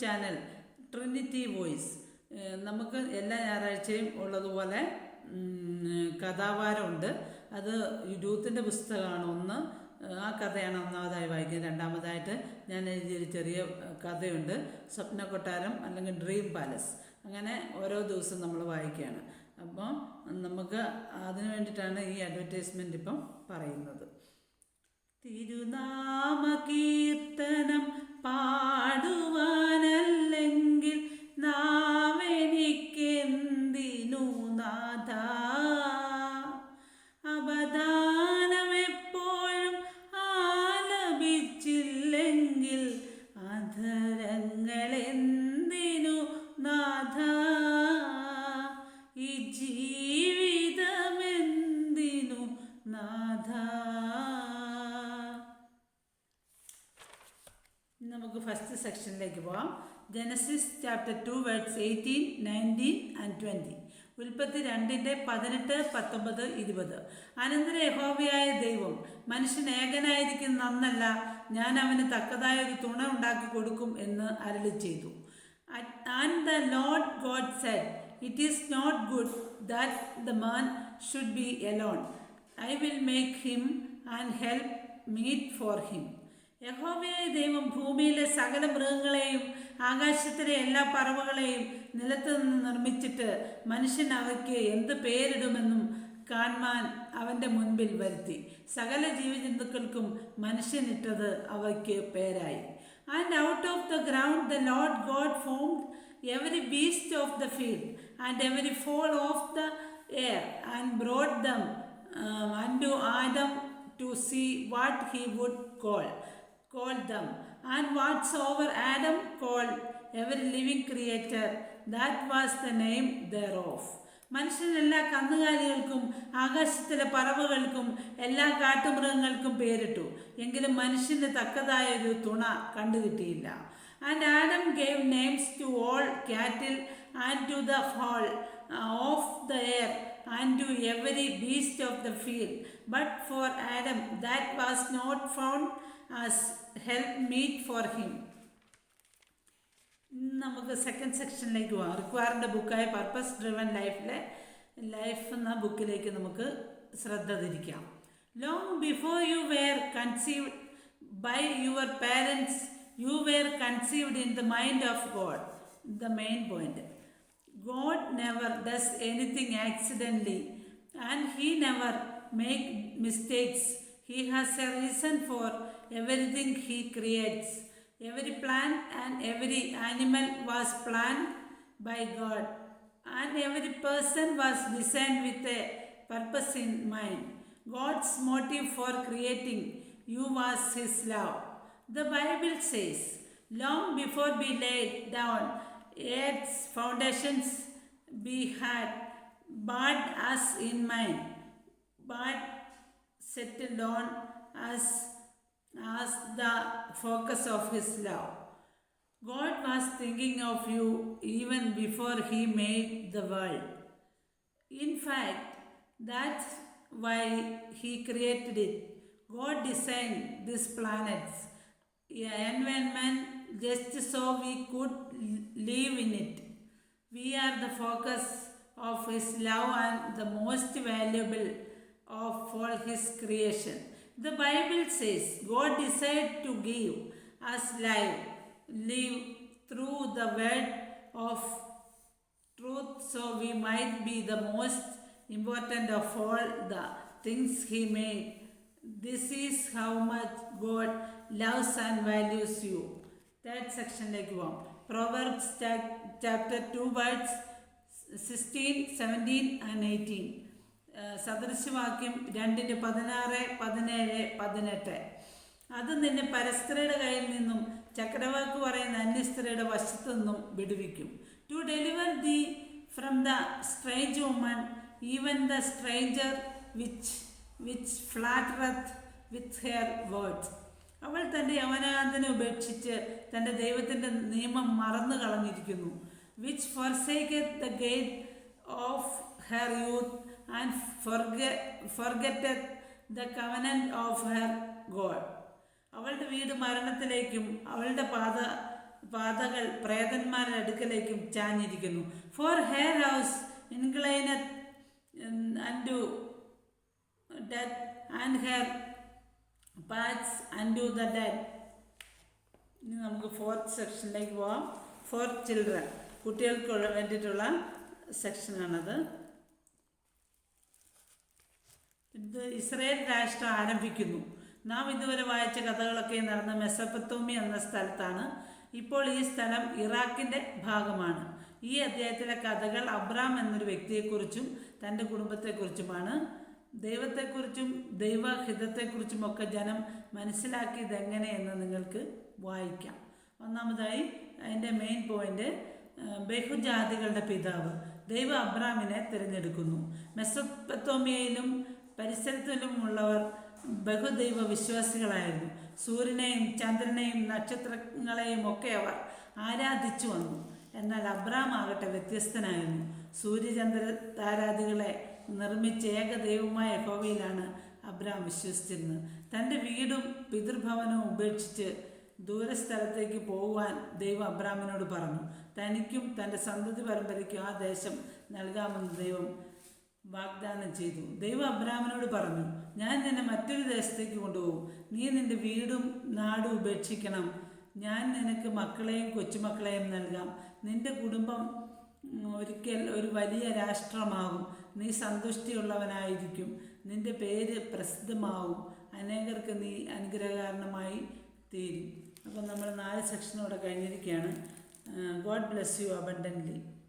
Channel Trinity voice നമുക്ക് എല്ലാ ഞായറാഴ്ചയും ഉള്ളതുപോലെ കഥാവാരമുണ്ട്. അത് യൂത്തിന്റെ പുസ്തകമാണ് ഒന്ന്. ആ കഥയാണ് ഒന്നാമതായി വായിക്കുന്നത്. രണ്ടാമതായിട്ട് ഞാൻ എഴുതിയൊരു ചെറിയ കഥയുണ്ട്. സ്വപ്ന കൊട്ടാരം അല്ലെങ്കിൽ ഡ്രീം പാലസ് അങ്ങനെ ഓരോ ദിവസവും നമ്മൾ വായിക്കുകയാണ്. അപ്പോൾ നമുക്ക് അതിനു വേണ്ടിയിട്ടാണ് ഈ അഡ്വർടൈസ്മെന്റ് ഇപ്പം പറയുന്നത്. തിരുനാമ അധരങ്ങൾ എന്തിനു നാഥ? ഈ ജീവിതമെന്തിനു നാഥ? നമുക്ക് ഫസ്റ്റ് സെക്ഷനിലേക്ക് പോവാം. Genesis chapter two words eighteen nineteen and twenty ഉൽപ്പത്തി രണ്ടിന്റെ പതിനെട്ട് പത്തൊമ്പത് ഇരുപത്. അനന്തര യഹോവയായ ദൈവം മനുഷ്യൻ ഏകനായിരിക്കുന്ന നന്നല്ല ഞാൻ അവന് തക്കതായ ഒരു തുണ ഉണ്ടാക്കി കൊടുക്കും എന്ന് അരളി ചെയ്തു. And the Lord God said it is not good that the man should be alone I will make him and help meet for him യഹോവയായ ദൈവം ഭൂമിയിലെ സകല മൃഗങ്ങളെയും ആകാശത്തിലെ എല്ലാ പറവകളെയും നിലത്ത് നിന്ന് നിർമ്മിച്ചിട്ട് മനുഷ്യൻ അവയ്ക്ക് എന്ത് പേരിടുമെന്നും കാൺമാൻ അവന്റെ മുൻപിൽ വരുത്തി. സകല ജീവജന്തുക്കൾക്കും മനുഷ്യനിട്ടത് അവയ്ക്ക് പേരായി. And out of the ground the Lord God formed every beast of the field and every fowl of the air and brought them and to Adam to see what he call call them them. And over adam called every living creature that was the name thereof മനുഷ്യൻ എല്ലാ കന്നുകാലികൾക്കും ആകാശത്തിലെ പറവുകൾക്കും എല്ലാ കാട്ടുമൃഗങ്ങൾക്കും പേരിട്ടു എങ്കിലും മനുഷ്യന് തക്കതായ ഒരു തുണ കണ്ടുകിട്ടിയില്ല and Adam gave names to all cattle and to the fowl of the air and to every beast of the field. But for Adam, that was not found as help meet for him. ഇന്ന് നമുക്ക് second സെക്ഷനിലേക്ക് പോകാം റിക്വയറിൻ്റെ ബുക്കായ purpose driven ലൈഫിലെ life എന്ന ബുക്കിലേക്ക് നമുക്ക് ശ്രദ്ധ തിരിക്കാം long before you were conceived by your parents you were conceived in the mind of God the main point God never does anything accidentally and he never make mistakes. He has a reason for everything he creates. Every plant and every animal was planned by God and every person was designed with a purpose in mind. God's motive for creating you was his love. The Bible says, long before we laid down earth's foundations we had but us in mind but settled on us as the focus of his love god was thinking of you even before he made the world in fact that's why he created it god designed these planets environment just so we could live in it. We are the focus of His love and the most valuable of all His creation. The Bible says God decided to give us life, live through the word of truth so we might be the most important of all the things He made. This is how much God loves and values you. That section like one. Proverbs chapter 2 words 16, 17 and 18. സദൃശവാക്യം രണ്ടിന്റെ പതിനാറ് പതിനേഴ് പതിനെട്ട്. അത് നിന്നെ പരസ്ത്രീയുടെ കയ്യിൽ നിന്നും ചക്രവാക്ക് പറയുന്ന അന്യസ്ത്രീയുടെ വശത്തു നിന്നും വിടുവിക്കും. To deliver the from the strange woman even the stranger which which flattereth with her words അവൾ തന്റെ യവനാന്തനെ ഉപേക്ഷിച്ച് തന്റെ ദൈവത്തിന്റെ നിയമം മറന്നു കളഞ്ഞിരിക്കുന്നു. Which forsake the gate of her youth and forgotten the covenant of her God അവളുടെ വീട് മരണത്തിലേക്കും അവളുടെ പാത പാതകൾ പ്രേതന്മാരുടെ അടുക്കലേക്കും ചാഞ്ഞിരിക്കുന്നു. For her house inclineth and death and her paths and to the death ഇനി നമുക്ക് ഫോർത്ത് സെക്ഷനിലേക്ക് പോവാം. ഫോർ ചിൽഡ്രൻ കുട്ടികൾക്ക് വേണ്ടിയിട്ടുള്ള സെക്ഷനാണത് ഇത് ഇസ്രയേൽ രാഷ്ട്രം ആരംഭിക്കുന്നു. നാം ഇതുവരെ വായിച്ച കഥകളൊക്കെ നടന്ന മെസ്സപ്പത്തോമി എന്ന സ്ഥലത്താണ്. ഇപ്പോൾ ഈ സ്ഥലം ഇറാഖിന്റെ ഭാഗമാണ്. ഈ അധ്യായത്തിലെ കഥകൾ അബ്രാം എന്നൊരു വ്യക്തിയെക്കുറിച്ചും തന്റെ കുടുംബത്തെക്കുറിച്ചുമാണ്. ദൈവത്തെക്കുറിച്ചും ദൈവഹിതത്തെക്കുറിച്ചുമൊക്കെ ജനം മനസ്സിലാക്കിയത് എങ്ങനെയെന്ന് നിങ്ങൾക്ക് വായിക്കാം. ഒന്നാമതായി അതിന്റെ മെയിൻ പോയിന്റ് ബഹുജാതികളുടെ പിതാവ് ദൈവ അബ്രാമിനെ തിരഞ്ഞെടുക്കുന്നു. മെസ്സപ്പത്തോമിയയിലും പരിസരത്തിലുമുള്ളവർ ബഹുദൈവ വിശ്വാസികളായിരുന്നു. സൂര്യനെയും ചന്ദ്രനെയും നക്ഷത്രങ്ങളെയും ഒക്കെ അവർ ആരാധിച്ചു വന്നു. എന്നാൽ അബ്രാം ആകട്ടെ വ്യത്യസ്തനായിരുന്നു. സൂര്യചന്ദ്ര താരാദികളെ നിർമ്മിച്ച ഏകദൈവമായ ദൈവമായ യഹോവയിലാണ് അബ്രാം വിശ്വസിച്ചിരുന്നത്. തന്റെ വീടും പിതൃഭവനവും ഉപേക്ഷിച്ച് ദൂരസ്ഥലത്തേക്ക് പോകുവാൻ ദൈവം അബ്രാമിനോട് പറഞ്ഞു. തനിക്കും തന്റെ സന്തതി പരമ്പരയ്ക്കും ആ ദേശം നൽകാമെന്ന് ദൈവം വാഗ്ദാനം ചെയ്തു. ദൈവം അബ്രാമിനോട് പറഞ്ഞു ഞാൻ നിന്നെ മറ്റൊരു ദേശത്തേക്ക് കൊണ്ടുപോകും. നീ നിന്റെ വീടും നാടും ഉപേക്ഷിക്കണം. ഞാൻ നിനക്ക് മക്കളെയും കൊച്ചുമക്കളെയും നൽകാം. നിന്റെ കുടുംബം ഒരിക്കൽ ഒരു വലിയ രാഷ്ട്രമാകും. നീ സന്തുഷ്ടിയുള്ളവനായിരിക്കും. നിന്റെ പേര് പ്രസിദ്ധമാവും. അനേകർക്ക് നീ അനുഗ്രഹകാരണമായി തീരും. അപ്പം നമ്മൾ നാല് സെക്ഷനോടെ കഴിഞ്ഞിരിക്കുകയാണ്. God bless you abundantly.